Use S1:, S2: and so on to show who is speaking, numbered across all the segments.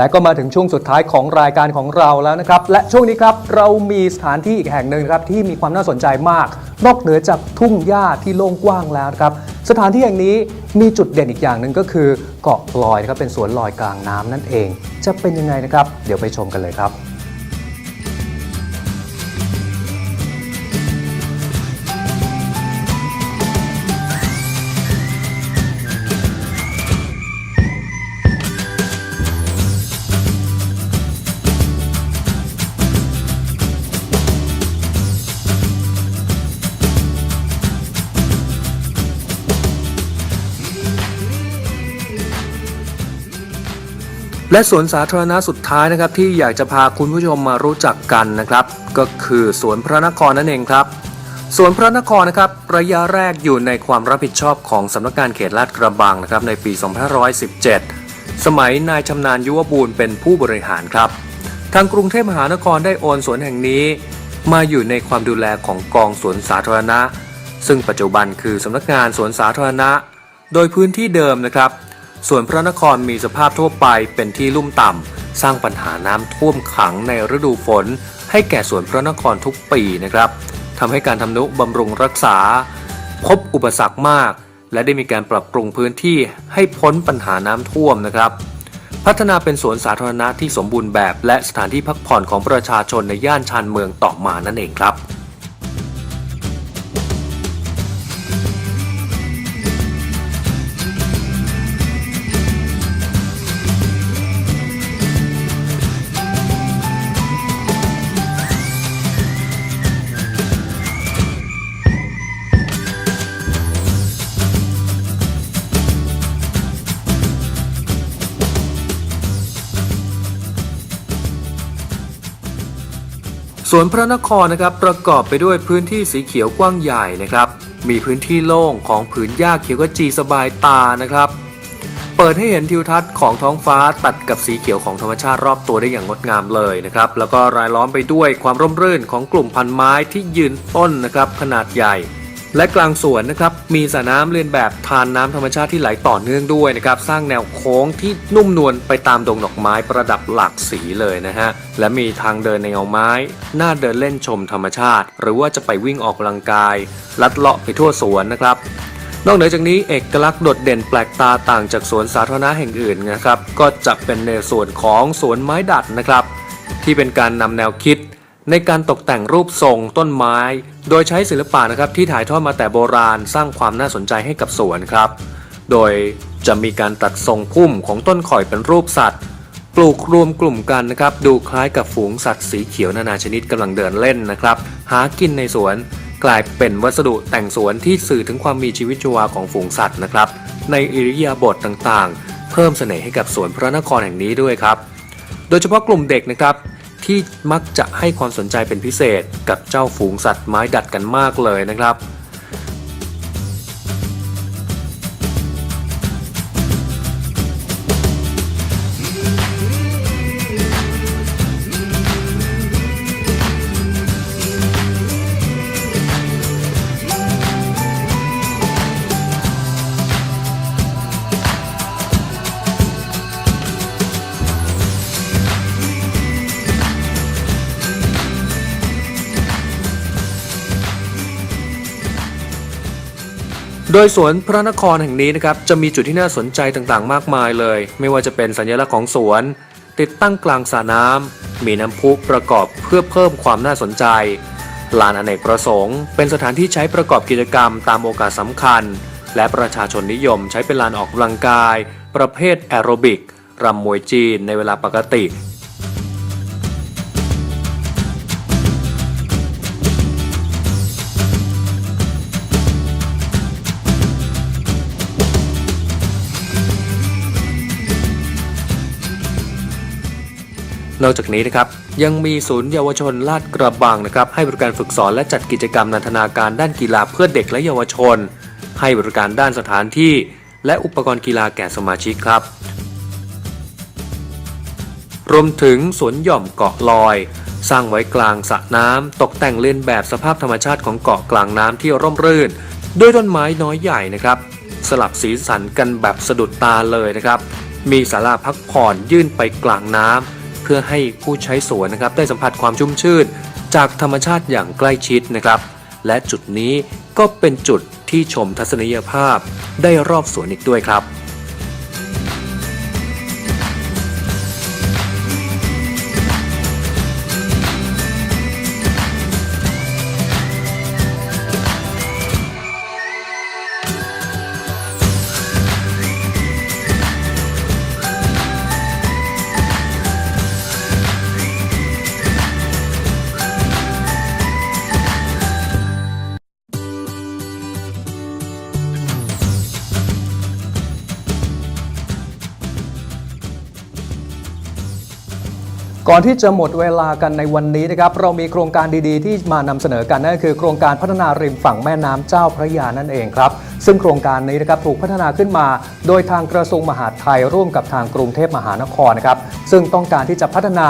S1: และก็มาถึงช่วงสุดท้ายของรายการของเราแล้วนะครับ และช่วงนี้ครับเรามีสถานที่อีกแห่งหนึ่งครับที่มีความน่าสนใจมาก นอกเหนือจากทุ่งหญ้าที่โล่งกว้างแล้วนะครับ สถานที่แห่งนี้มีจุดเด่นอีกอย่างหนึ่งก็คือเกาะลอยนะครับเป็นสวนลอยกลางน้ำนั่นเอง จะเป็นยังไงนะครับ เดี๋ยวไปชมกันเลยครับ และสวนสาธารณะสุดท้ายนะครับที่อยากจะพาคุณผู้ชมมารู้จักกันนะครับ ก็คือสวนพระนครนั่นเองครับสวนพระนครนะครับระยะแรกอยู่ในความรับผิดชอบของสำนักงานเขตลาดกระบังนะครับในปี 2517 สมัยนายชำนาญยุวบูรณ์เป็นผู้บริหารครับ ทางกรุงเทพมหานครได้โอนสวนแห่งนี้ มาอยู่ในความดูแลของกองสวนสาธารณะ ซึ่งปัจจุบันคือสำนักงานสวนสาธารณะ โดยพื้นที่เดิมนะครับ ส่วนพระนครมีสภาพทั่วไปเป็นที่ลุ่มต่ำ สร้างปัญหาน้ำท่วมขังในฤดูฝน ให้แก่สวนพระนครทุกปีนะครับทำให้การทำนุบำรุงรักษา พบอุปสรรคมาก และได้มีการปรับปรุงพื้นที่ให้พ้นปัญหาน้ำท่วมนะครับ พัฒนาเป็นสวนสาธารณะที่สมบูรณ์แบบ และสถานที่พักผ่อนของประชาชนในย่านชานเมืองต่อมานั่นเองครับ สวนพระนครนะครับประกอบไปด้วยพื้นที่สีเขียวกว้างใหญ่นะครับ มีพื้นที่โล่งของผืนหญ้าเขียวขจีสบายตานะครับ เปิดให้เห็นทิวทัศน์ของท้องฟ้าตัดกับสีเขียวของธรรมชาติรอบตัวได้อย่างงดงามเลยนะครับ แล้วก็รายล้อมไปด้วยความร่มรื่นของกลุ่มพันไม้ที่ยืนต้นนะครับขนาดใหญ่ และกลางสวนนะครับมีสระน้ำเลียนแบบทานน้ำธรรมชาติที่ไหลต่อเนื่องด้วยนะครับสร้างแนวโค้งที่นุ่มนวลไปตามดงดอกไม้ประดับหลากสีเลยนะฮะและมีทางเดินในเงาไม้น่าเดินเล่นชมธรรมชาติ หรือว่าจะไปวิ่งออกกำลังกาย ลัดเลาะไปทั่วสวนนะครับนอกเหนือจากนี้เอกลักษณ์โดดเด่นแปลกตาต่างจากสวนสาธารณะแห่งอื่นนะครับ ก็จะเป็นในส่วนของสวนไม้ดัดนะครับ ที่เป็นการนำแนวคิด ในการตกแต่งรูปทรงต้นไม้ โดยใช้ศิลปะนะครับที่ถ่ายทอดมาแต่โบราณสร้างความน่าสนใจให้กับสวนครับ โดยจะมีการตัดทรงพุ่มของต้นข่อยเป็นรูปสัตว์ ปลูกรวมกลุ่มกันนะครับดูคล้ายกับฝูงสัตว์สีเขียวนานาชนิดกำลังเดินเล่นนะครับหากินในสวนกลายเป็นวัสดุแต่งสวนที่สื่อถึงความมีชีวิตชีวาของฝูงสัตว์นะครับ ในอิริยาบถต่างๆ เพิ่มเสน่ห์ให้กับสวนพระนครแห่งนี้ด้วยครับ โดยเฉพาะกลุ่มเด็กนะครับ ที่มักจะให้ความสนใจเป็นพิเศษกับเจ้าฝูงสัตว์ไม้ดัดกันมากเลยนะครับ โดยสวนพระนครแห่งนี้นะครับจะมีจุดที่น่าสนใจต่างๆ มากมายเลย ไม่ว่าจะเป็นสัญลักษณ์ของสวน ติดตั้งกลางสระน้ำมีน้ำพุประกอบเพื่อเพิ่มความน่าสนใจ ลานอเนกประสงค์ เป็นสถานที่ใช้ประกอบกิจกรรมตามโอกาสสำคัญ และประชาชนนิยมใช้เป็นลานออกกำลังกาย ประเภทแอโรบิกรำมวยจีนในเวลาปกติ นอกจากนี้นะครับยังมีศูนย์เยาวชนลาดกระบังนะครับให้บริการฝึกสอนและจัดกิจกรรมนันทนาการด้านกีฬาเพื่อเด็กและเยาวชน ให้บริการด้านสถานที่ และอุปกรณ์กีฬาแก่สมาชิกครับรวมถึงสวนหย่อมเกาะลอย สร้างไว้กลางสระน้ำตกแต่งเลียนแบบสภาพธรรมชาติของเกาะกลางน้ำที่ร่มรื่น ด้วยต้นไม้น้อยใหญ่นะครับ สลับสีสันกันแบบสะดุดตาเลยนะครับ มีศาลาพักผ่อนยื่นไปกลางน้ำ พื่อให้ผู้ใช้สวนนะครับได้สัมผัสความชุ่มชื่น จากธรรมชาติอย่างใกล้ชิดนะครับ และจุดนี้ก็เป็นจุดที่ชมทัศนียภาพได้รอบสวนอีกด้วยครับ
S2: ก่อนที่จะหมดเวลากันในวันนี้นะครับเรามีโครงการดีๆ ที่มานำเสนอกันนั่นก็คือโครงการพัฒนาริมฝั่งแม่น้ำเจ้าพระยานั่นเองครับ ซึ่งโครงการนี้นะครับถูกพัฒนาขึ้นมา โดยทางกระทรวงมหาดไทยร่วมกับทางกรุงเทพมหานครนะครับซึ่งต้องการที่จะพัฒนา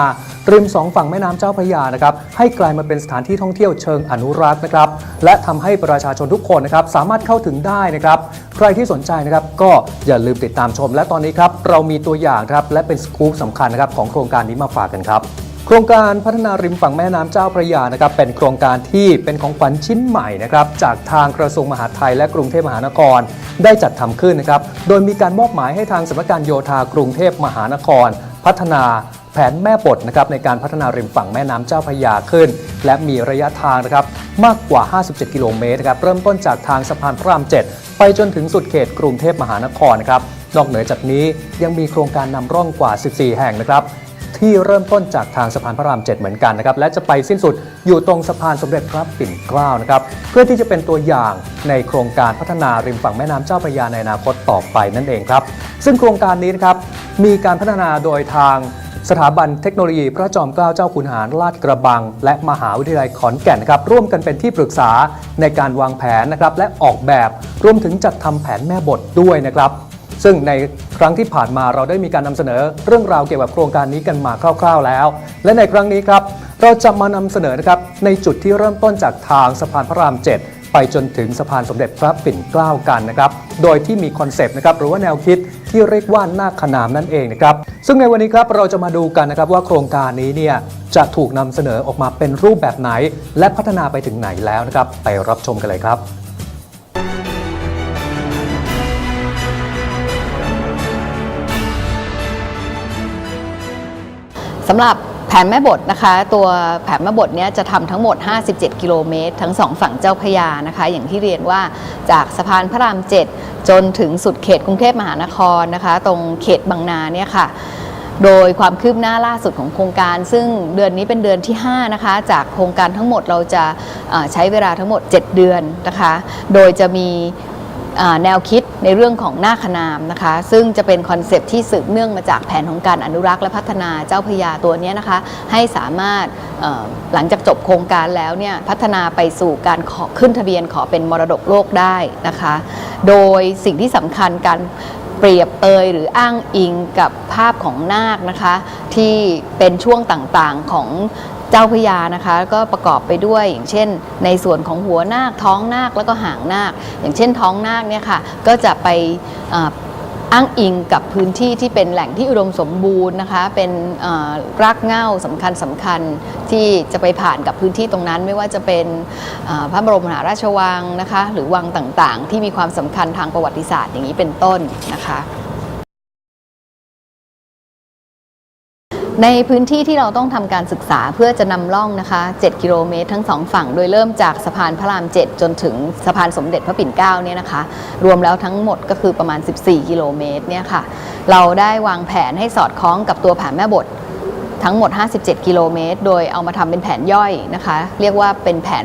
S2: ริมสองฝั่งแม่น้ำเจ้าพระยานะครับให้กลายมาเป็นสถานที่ท่องเที่ยวเชิงอนุรักษ์นะครับและทำให้ประชาชนทุกคนนะครับสามารถเข้าถึงได้นะครับใครที่สนใจนะครับก็อย่าลืมติดตามชม และตอนนี้ครับเรามีตัวอย่างครับและเป็นสกู๊ปสำคัญนะครับของโครงการนี้มาฝากกันครับ โครงการพัฒนาริมฝั่งแม่น้ำเจ้าพระยานะครับเป็นโครงการที่เป็นของขวัญชิ้นใหม่นะครับจากทางกระทรวงมหาดไทยและกรุงเทพมหานคร ได้จัดทำขึ้นนะครับโดยมีการมอบหมายให้ทางสำนักงานโยธากรุงเทพมหานคร พัฒนาแผนแม่บทนะครับในการพัฒนาริมฝั่งแม่น้ำเจ้าพระยาขึ้น และมีระยะทางนะครับมากกว่า 57 กิโลเมตรนะครับเริ่มต้นจากทางสะพานพระราม7 ไปจนถึงสุดเขตกรุงเทพมหานครนะครับนอกเหนือจากนี้ยังมีโครงการนำร่องกว่า 14 แห่งนะครับ ที่เริ่มต้นจากทางสะพานพระราม 7 เหมือนกันนะครับและจะไปสิ้นสุดอยู่ตรงสะพานสมเด็จพระปิ่นเกล้านะครับเพื่อที่จะเป็นตัวอย่างในโครงการพัฒนาริมฝั่งแม่น้ำเจ้าพระยาในอนาคตต่อไปนั่นเองครับซึ่งโครงการนี้นะครับมีการพัฒนาโดยทางสถาบันเทคโนโลยีพระจอมเกล้าเจ้าคุณหารลาดกระบัง และมหาวิทยาลัยขอนแก่นครับร่วมกันเป็นที่ปรึกษาในการวางแผนนะครับและออกแบบรวมถึงจัดทำแผนแม่บทด้วยนะครับ ซึ่งในครั้งที่ผ่านมาเราได้มีการนำเสนอเรื่องราวเกี่ยวกับโครงการนี้กันมาคร่าว ๆแล้ว และในครั้งนี้ครับเราจะมานำเสนอนะครับในจุดที่เริ่มต้นจากทางสะพานพระราม 7 ไปจนถึงสะพานสมเด็จพระปิ่นเกล้ากันนะครับโดยที่มีคอนเซปต์นะครับหรือว่าแนวคิดที่เรียกว่านาคขนามนั่นเองนะครับซึ่งในวันนี้ครับเราจะมาดูกันนะครับว่าโครงการนี้เนี่ยจะถูกนำเสนอออกมาเป็นรูปแบบไหน และพัฒนาไปถึงไหนแล้วนะครับไปรับชมกันเลยครับ
S3: สำหรับแผนแม่บทนะคะ ตัวแผนแม่บทเนี้ยจะทำทั้งหมด 57 กิโลเมตร ทั้งสองฝั่งเจ้าพยานะคะ อย่างที่เรียนว่าจากสะพานพระราม 7 จนถึงสุดเขตกรุงเทพมหานครนะคะ ตรงเขตบางนาเนี่ยค่ะโดยความคืบหน้าล่าสุดของโครงการ ซึ่งเดือนนี้เป็นเดือนที่ 5 นะคะ จากโครงการทั้งหมดเราจะใช้เวลาทั้งหมด 7 เดือนนะคะ โดยจะมีแนวคิด ในเรื่องของหน้าขนามนะคะ ซึ่งจะเป็นคอนเซปที่สืบเนื่องมาจากแผนของการอนุรักษ์และพัฒนาเจ้าพยาตัวนี้นะคะ ให้สามารถหลังจากจบโครงการแล้วเนี่ยพัฒนาไปสู่การขอขึ้นทะเบียนขอเป็นมรดกโลกได้นะคะ โดยสิ่งที่สำคัญการเปรียบเปยหรืออ้างอิงกับภาพของนาคนะคะ ที่เป็นช่วงต่างๆของ เจ้าพระยานะคะ ก็ประกอบไปด้วยอย่างเช่น ในส่วนของหัวนาคท้องนาคแล้วก็หางนาค อย่างเช่นท้องนาคเนี่ยค่ะก็จะไปอ้างอิงกับพื้นที่ที่เป็นแหล่งที่อุดมสมบูรณ์นะคะ เป็นรากเหง้าสำคัญสำคัญที่จะไปผ่านกับพื้นที่ตรงนั้น ไม่ว่าจะเป็นพระบรมมหาราชวังนะคะ หรือวังต่างๆ ที่มีความสำคัญทางประวัติศาสตร์อย่างนี้เป็นต้นนะคะ ในพื้นที่ที่เราต้องทำการศึกษาเพื่อจะนำร่องนะคะ 7 กิโลเมตรทั้งสองฝั่ง โดยเริ่มจากสะพานพระราม 7 จนถึงสะพานสมเด็จพระปิ่นเกล้าเนี่ยนะคะ รวมแล้วทั้งหมดก็คือประมาณ 14 กิโลเมตรเนี่ยค่ะ เราได้วางแผนให้สอดคล้องกับตัวแผนแม่บท ทั้งหมด 57 กิโลเมตร โดยเอามาทำเป็นแผนย่อยนะคะ เรียกว่าเป็นแผน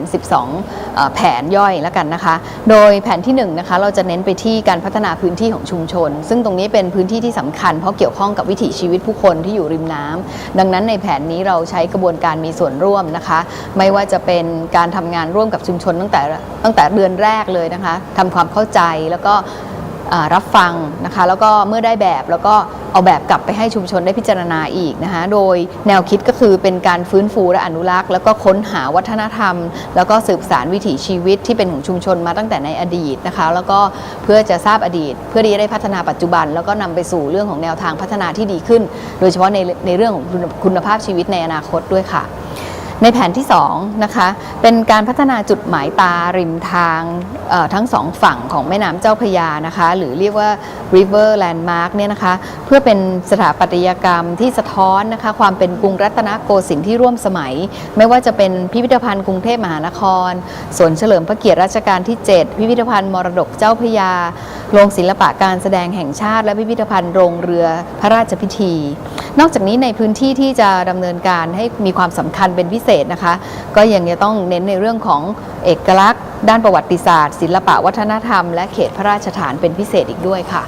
S3: 12 แผนย่อยแล้วกันนะคะ โดยแผนที่1นะคะเราจะเน้นไปที่การพัฒนาพื้นที่ของชุมชน ซึ่งตรงนี้เป็นพื้นที่ที่สำคัญ เพราะเกี่ยวข้องกับวิถีชีวิตผู้คนที่อยู่ริมน้ำดังนั้นในแผนนี้เราใช้กระบวนการมีส่วนร่วมนะคะ ไม่ว่าจะเป็นการทำงานร่วมกับชุมชนตั้งแต่ตั้งแต่เดือนแรกเลยนะคะทำความเข้าใจแล้วก็ รับฟังนะคะแล้วก็เมื่อได้แบบแล้วก็เอาแบบกลับไปให้ชุมชนได้พิจารณาอีกนะคะโดยแนวคิดก็คือเป็นการฟื้นฟูและอนุรักษ์ แล้วก็ค้นหาวัฒนธรรม แล้วก็สืบสารวิถีชีวิตที่เป็นของชุมชนมาตั้งแต่ในอดีตนะคะแล้วก็เพื่อจะทราบอดีต เพื่อที่จะได้พัฒนาปัจจุบัน แล้วก็นำไปสู่เรื่องของแนวทางพัฒนาที่ดีขึ้น โดยเฉพาะในในเรื่องของคุณภาพชีวิตในอนาคตด้วยค่ะ ในแผนที่2นะคะเป็นการพัฒนาจุดหมายตาริมทางทั้งสองฝั่งของแม่น้ำเจ้าพยานะคะหรือเรียกว่า river landmark เนี่ยนะคะเพื่อเป็นสถาปัตยกรรมที่สะท้อนนะคะความเป็นกรุงรัตนโกสินทร์ที่ร่วมสมัย ไม่ว่าจะเป็นพิพิธภัณฑ์กรุงเทพมหานครสวนเฉลิมพระเกียรติรัชกาลที่ 7 พิพิธภัณฑ์มรดกเจ้าพยาโรงศิลปะการแสดงแห่งชาติ และพิพิธภัณฑ์โรงเรือพระราชพิธี นอกจากนี้ในพื้นที่ที่จะดำเนินการให้มีความสำคัญเป็นพิเศษนะคะ ก็ยังจะต้องเน้นในเรื่องของเอกลักษณ์ ด้านประวัติศาสตร์ ศิลปะวัฒนธรรม และเขตพระราชฐานเป็นพิเศษอีกด้วยค่ะ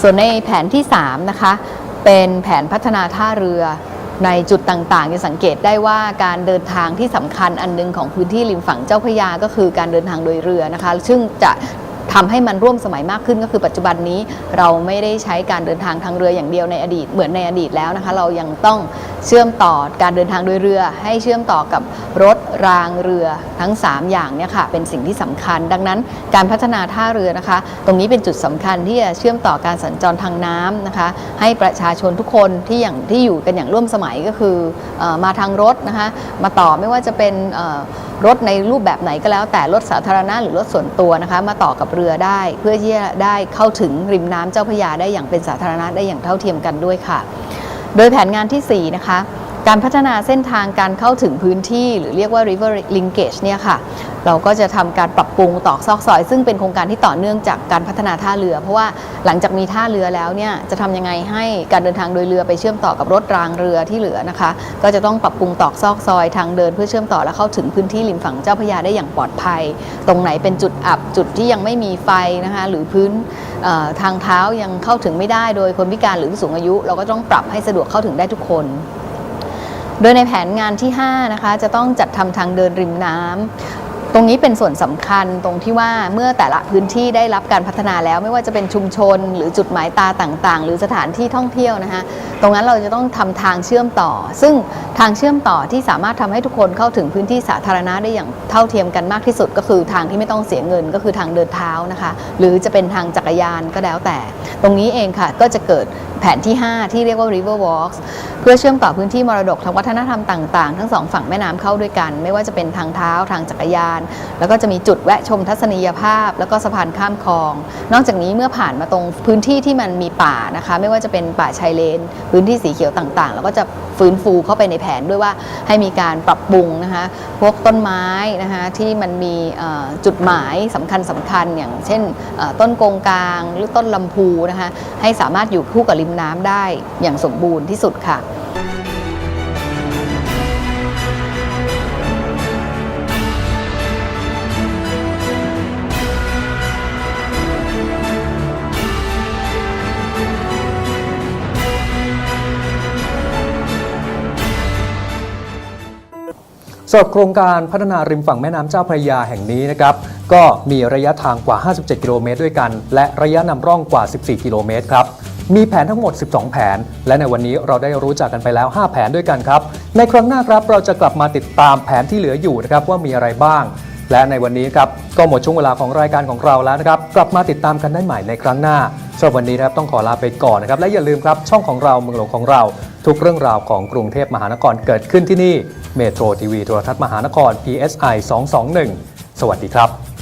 S3: ส่วนในแผนที่ 3 นะคะ เป็นแผนพัฒนาท่าเรือในจุดต่างๆจะสังเกตได้ว่าการเดินทางที่สำคัญอันหนึงของพื้นที่ริมฝั่งเจ้าพระยาก็คือการเดินทางโดยเรือนะคะ ซึ่งจะทำให้มันร่วมสมัยมากขึ้นก็คือปัจจุบันนี้เราไม่ได้ใช้การเดินทางทางเรืออย่างเดียวในอดีตเหมือนในอดีตแล้วนะคะ เรายังต้อง เชื่อมต่อการเดินทางโดยเรือ ให้เชื่อมต่อกับรถรางเรือทั้ง 3 อย่างเนี่ยค่ะเป็นสิ่งที่สำคัญ ดังนั้นการพัฒนาท่าเรือนะคะ ตรงนี้เป็นจุดสำคัญที่จะเชื่อมต่อการสัญจรทางน้ำนะคะ ให้ประชาชนทุกคนที่อย่างที่อยู่กันอย่างร่วมสมัยก็คืออมาทางรถนะคะ มาต่อไม่ว่าจะเป็นรถในรูปแบบไหนก็แล้วแต่รถสาธารณะหรือรถส่วนตัวนะคะ มาต่อกับเรือได้ เพื่อที่จะได้เข้าถึงริมน้ำเจ้าพระยาได้อย่างเป็นสาธารณะได้อย่างเท่าเทียมกันด้วยค่ะ โดยแผนงานทีสี่4นะคะ การพัฒนาเส้นทางการเข้าถึงพื้นที่ หรือเรียกว่า river linkage เนี่ยค่ะเราก็จะทำการปรับปรุงตอกซอกซอย ซึ่งเป็นโครงการที่ต่อเนื่องจากการพัฒนาท่าเรือ เพราะว่าหลังจากมีท่าเรือแล้วเนี่ยจะทำยังไงให้การเดินทางโดยเรือไปเชื่อมต่อกับรถรางเรือที่เหลือนะคะ ก็จะต้องปรับปรุงตอกซอกซอยทางเดินเพื่อเชื่อมต่อและเข้าถึงพื้นที่ริมฝั่งเจ้าพระยาได้อย่างปลอดภัย ตรงไหนเป็นจุดอับจุดที่ยังไม่มีไฟนะคะ หรือพื้นทางเท้ายังเข้าถึงไม่ได้โดยคนพิการหรือผู้สูงอายุ เราก็ต้องปรับให้สะดวกเข้าถึงได้ทุกคน โดยในแผนงานที่5นะคะจะต้องจัดทำทางเดินริมน้ำตรงนี้เป็นส่วนสำคัญตรงที่ว่าเมื่อแต่ละพื้นที่ได้รับการพัฒนาแล้ว ไม่ว่าจะเป็นชุมชนหรือจุดหมายตาต่างๆ หรือสถานที่ท่องเที่ยวนะคะตรงนั้นเราจะต้องทำทางเชื่อมต่อ ซึ่งทางเชื่อมต่อที่สามารถทำให้ทุกคนเข้าถึงพื้นที่สาธารณะได้อย่างเท่าเทียมกันมากที่สุด ก็คือทางที่ไม่ต้องเสียเงินก็คือทางเดินเท้านะคะ หรือจะเป็นทางจักรยานก็แล้วแต่ ตรงนี้เองค่ะก็จะเกิดแผนที่ 5 ที่เรียกว่า river walks เพื่อเชื่อมต่อพื้นที่มรดกทางวัฒนธรรมต่างๆ ทั้งสองฝั่งแม่น้ำเข้าด้วยกัน ไม่ว่าจะเป็นทางเท้าทางจักรยาน แล้วก็จะมีจุดแวะชมทัศนียภาพ แล้วก็สะพานข้ามคลอง นอกจากนี้เมื่อผ่านมาตรงพื้นที่ที่มันมีป่านะคะ ไม่ว่าจะเป็นป่าชายเลน พื้นที่สีเขียวต่างๆ แล้วก็จะฟื้นฟูเข้าไปในแผนด้วยว่าให้มีการปรับปรุงนะคะพวกต้นไม้นะคะที่มันมีจุดหมายสำคัญสำคัญอย่างเช่นต้นกงกลาง หรือต้นลำพูนะคะให้สามารถอยู่คู่กับริมน้ำได้อย่างสมบูรณ์ที่สุดค่ะ
S2: สำหรับโครงการพัฒนาริมฝั่งแม่น้ำเจ้าพระยาแห่งนี้นะครับ ก็มีระยะทางกว่า 57 กิโลเมตรด้วยกัน และระยะนำร่องกว่า 14 กิโลเมตรครับ มีแผนทั้งหมด 12 แผน และในวันนี้เราได้รู้จักกันไปแล้ว 5 แผนด้วยกันครับ ในครั้งหน้าครับเราจะกลับมาติดตามแผนที่เหลืออยู่นะครับว่ามีอะไรบ้าง และในวันนี้ครับก็หมดช่วงเวลาของรายการของเราแล้วนะครับ กลับมาติดตามกันได้ใหม่ในครั้งหน้าสำหรับวันนี้นะครับต้องขอลาไปก่อนนะครับและอย่าลืมครับช่องของเราเมืองหลวงของเรา ทุกเรื่องราวของกรุงเทพมหานครเกิดขึ้นที่นี่เมโทรทีวีโทรทัศน์มหานคร PSI 221 สวัสดีครับ